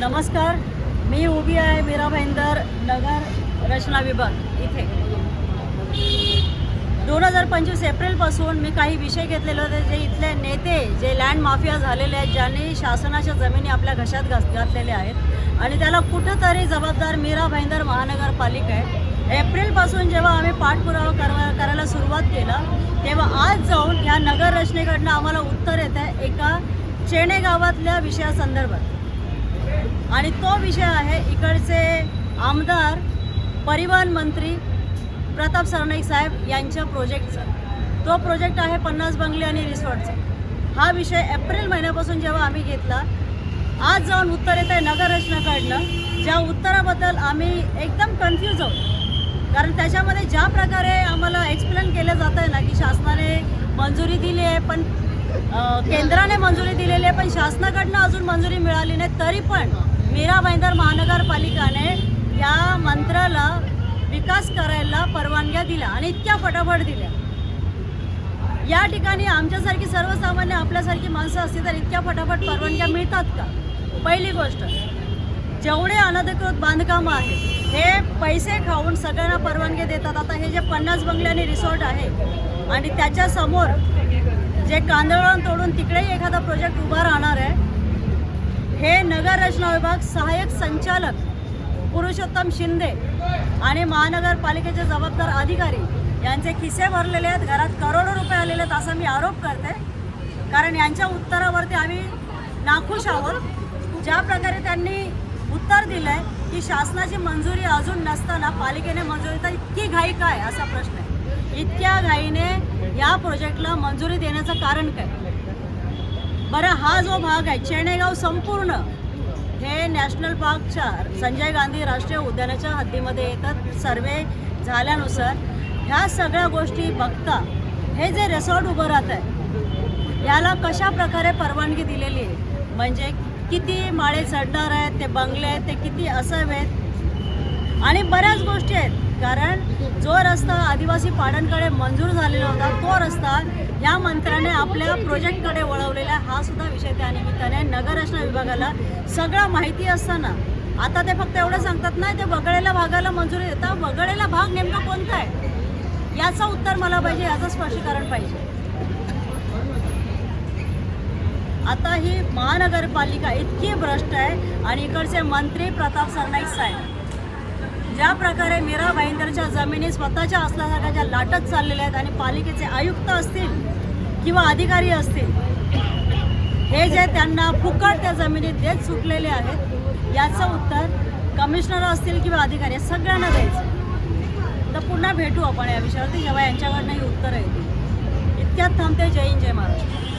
नमस्कार मी उभी आहे मीरा भाईंदर नगर रचना विभाग इथे. दोन हजार पंचवीस एप्रिलपासून मी काही विषय घेतलेले होते जे इथले नेते जे लँड माफिया झालेले आहेत ज्यांनी शासनाच्या जमिनी आपल्या घशात घास घातलेल्या आहेत. आणि त्याला कुठंतरी जबाबदार मीरा भाईंदर महानगरपालिका आहे. एप्रिलपासून जेव्हा आम्ही पाठपुरावा करवा करायला सुरुवात केला तेव्हा आज जाऊन या नगर रचनेकडनं आम्हाला उत्तर येत आहे एका चेणे गावातल्या विषयासंदर्भात. आणि तो विषय आहे इकडचे आमदार परिवहन मंत्री प्रताप सरनाईक साहेब यांच्या प्रोजेक्टचा तो प्रोजेक्ट आहे पन्नास बंगले आणि रिसॉर्टचा. हा विषय एप्रिल महिन्यापासून जेव्हा आम्ही घेतला आज जाऊन उत्तर येत आहे नगररचनाकडनं ज्या उत्तराबद्दल आम्ही एकदम कन्फ्यूज आहोत. कारण त्याच्यामध्ये ज्या प्रकारे आम्हाला एक्सप्लेन केलं जात आहे ना की शासनाने मंजुरी दिली आहे पण केंद्राने मंजुरी दिलेली आहे पण शासनाकडनं अजून मंजुरी मिळाली नाही. तरी पण मीरा भाईंदर महानगरपालिकाने या मंत्राला विकास करायला परवानग्या दिल्या आणि इतक्या फटाफट दिल्या. या ठिकाणी आमच्यासारखी सर्वसामान्य आपल्यासारखी माणसं असतील तर इतक्या फटाफट परवानग्या मिळतात का? पहिली गोष्ट जेवढे अनधिकृत बांधकामं आहेत हे पैसे खाऊन सगळ्यांना परवानगी देतात. आता हे जे पन्नास बंगल्याने रिसॉर्ट आहे आणि त्याच्यासमोर जे कांदळवण तोडून तिकडेही एखादा प्रोजेक्ट उभा राहणार आहे हे नगर रचना विभाग सहाय्यक संचालक पुरुषोत्तम शिंदे आणि महानगरपालिकेचे जबाबदार अधिकारी यांचे खिसे भरलेले आहेत. घरात करोडो रुपये आलेले आहेत असा मी आरोप करते. कारण यांच्या उत्तरावरती आम्ही नाखुश आहोत. ज्या प्रकारे त्यांनी उत्तर दिलं आहे की शासनाची मंजुरी अजून नसताना पालिकेने मंजुरी तर इतकी घाई काय असा प्रश्न आहे. इतक्या घाईने या प्रोजेक्टला मंजुरी देण्याचं कारण काय? बरं हा जो भाग आहे चेणेगाव संपूर्ण हे नॅशनल पार्कच्या संजय गांधी राष्ट्रीय उद्यानाच्या हद्दीमध्ये येतात. सर्वे झाल्यानुसार ह्या सगळ्या गोष्टी बघता हे जे रिसॉर्ट उभं राहत आहे याला कशा प्रकारे परवानगी दिलेली आहे? म्हणजे किती माळे चढणार आहेत ते बंगले आहेत ते किती असावेत? आणि बऱ्याच गोष्टी आहेत. कारण जो रस्ता आदिवासी पाड्यांकडे मंजूर झालेला होता तो रस्ता या मंत्र्याने आपल्या प्रोजेक्टकडे वळवलेला आहे. हा सुद्धा विषय त्या निमित्ताने नगररचना विभागाला सगळं माहिती असताना आता ते फक्त एवढं सांगतात नाही ते वगळेल्या भागाला मंजुरी देतात. वगळेला भाग नेमका कोणता आहे? याचं उत्तर मला पाहिजे याचं स्पष्टीकरण पाहिजे. आता ही महानगरपालिका इतकी भ्रष्ट आहे आणि इकडचे मंत्री प्रताप सरनाईक साहेब ज्या प्रकारे मीरा भाईंदरच्या जमिनी स्वतःच्या असल्यासारख्या ज्या लाटत चाललेल्या आहेत आणि पालिकेचे आयुक्त असतील किंवा अधिकारी असतील हे जे त्यांना फुकट त्या जमिनीत देत सुटलेले आहेत याचं उत्तर कमिशनर असतील किंवा अधिकारी सगळ्यांना द्यायचं तर पुन्हा भेटू आपण या विषयावरती जेव्हा यांच्याकडनं ही उत्तरं येतील. इतक्यात थांबते. जय हिंद जय महाराष्ट्र.